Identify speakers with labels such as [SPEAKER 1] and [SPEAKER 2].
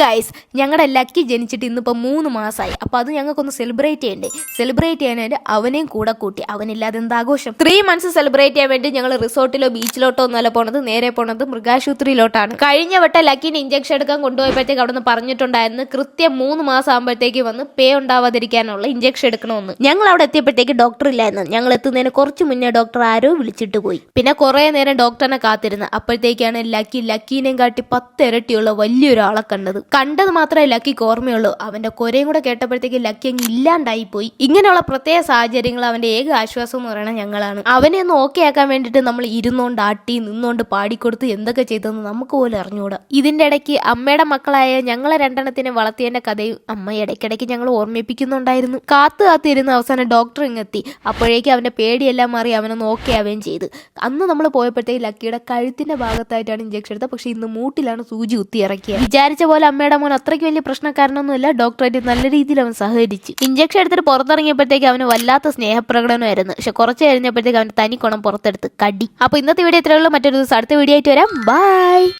[SPEAKER 1] Guys ഞങ്ങളുടെ lucky ജനിച്ചിട്ട് ഇന്നിപ്പോൾ മൂന്ന് മാസമായി അപ്പോൾ അത് ഞങ്ങൾക്കൊന്ന് സെലിബ്രേറ്റ് ചെയ്യണ്ടേ? സെലിബ്രേറ്റ് ചെയ്യാനായിട്ട് അവനെയും കൂടെ കൂട്ടി. അവനില്ലാതെ എന്താഘോഷം? ത്രീ മന്ത്സ് സെലിബ്രേറ്റ് ചെയ്യാൻ വേണ്ടി ഞങ്ങൾ റിസോർട്ടിലോ ബീച്ചിലോട്ടോ ഒന്നല്ല പോണത്. നേരെ പോണത് മൃഗാശുപത്രിയിലോട്ടാണ്. കഴിഞ്ഞ വട്ടം ലക്കിന് ഇഞ്ചക്ഷൻ എടുക്കാൻ കൊണ്ടുപോയപ്പോഴത്തേക്ക് അവിടെ നിന്ന് പറഞ്ഞിട്ടുണ്ടായിരുന്നു കൃത്യം മൂന്ന് മാസം ആകുമ്പോഴത്തേക്ക് വന്ന് പേ ഉണ്ടാവാതിരിക്കാനുള്ള ഇഞ്ചക്ഷൻ എടുക്കണമെന്ന് ഞങ്ങൾ അവിടെ എത്തിയപ്പോഴത്തേക്ക് ഡോക്ടർ ഇല്ലായിരുന്നു. ഞങ്ങൾ എത്തുന്നതിന് കുറച്ച് മുന്നേ ഡോക്ടർ ആരോ വിളിച്ചിട്ട് പോയി. പിന്നെ കുറേ നേരം ഡോക്ടറിനെ കാത്തിരുന്നു. അപ്പോഴത്തേക്കാണ് ലക്കി ലക്കീനെയും കാട്ടി പത്ത് ഇരട്ടിയുള്ള വലിയൊരാളെ കണ്ടത്. കണ്ടത് മാത്രമേ ലക്കിക്ക് ഓർമ്മയുള്ളൂ. അവന്റെ കൊരയും കൂടെ കേട്ടപ്പോഴത്തേക്ക് ലക്കി അങ്ങ് ഇല്ലാണ്ടായി പോയി ഇങ്ങനെയുള്ള പ്രത്യേക സാഹചര്യങ്ങൾ അവന്റെ ഏക ആശ്വാസം എന്ന് പറയുന്നത് ഞങ്ങളാണ്. അവനെ ഒന്ന് ഓക്കെ ആക്കാൻ വേണ്ടിയിട്ട് നമ്മൾ ഇരുന്നോണ്ട് ആട്ടി നിന്നോണ്ട് പാടിക്കൊടുത്ത് എന്തൊക്കെ ചെയ്തെന്ന് നമുക്ക് പോലും അറിഞ്ഞുകൂടാ ഇതിന്റെ ഇടയ്ക്ക് അമ്മയുടെ മക്കളായ ഞങ്ങളെ രണ്ടെണ്ണത്തിനെ വളർത്തിയതിന്റെ കഥയും അമ്മ ഇടയ്ക്കിടയ്ക്ക് ഞങ്ങൾ ഓർമ്മിപ്പിക്കുന്നുണ്ടായിരുന്നു. കാത്തു കാത്തിരുന്ന് അവസാനം ഡോക്ടർ ഇങ്ങെത്തി അപ്പോഴേക്കും അവന്റെ പേടിയെല്ലാം മാറി അവനൊന്ന് ഓക്കെ ആവുകയും ചെയ്ത്. അന്ന് നമ്മൾ പോയപ്പോഴത്തേക്ക് ലക്കിയുടെ കഴുത്തിന്റെ ഭാഗത്തായിട്ടാണ് ഇഞ്ചക്ഷൻ എടുത്തത്. പക്ഷെ ഇന്ന് മൂട്ടിലാണ് സൂചി കുത്തി ഇറക്കിയത്. വിചാരിച്ച പോലെ അമ്മയുടെ മോൻ അത്രയ്ക്ക് വലിയ പ്രശ്നക്കാരനൊന്നുമില്ല. ഡോക്ടറായിട്ട് നല്ല രീതിയിൽ അവൻ സഹകരിച്ചു. ഇഞ്ചക്ഷൻ എടുത്തിട്ട് പുറത്തിറങ്ങിയപ്പോഴത്തേക്ക് അവന് വല്ലാത്ത സ്നേഹപ്രകടനമായിരുന്നു. പക്ഷെ കുറച്ച് കഴിഞ്ഞപ്പോഴത്തേക്ക് അവൻ തനിക്കോണം പുറത്തെടുത്ത് കടി. അപ്പൊ ഇന്നത്തെ വീഡിയോ ഇത്രയുള്ളൂ മറ്റൊരു ദിവസം അടുത്ത വീഡിയോ ആയിട്ട് വരാം. ബൈ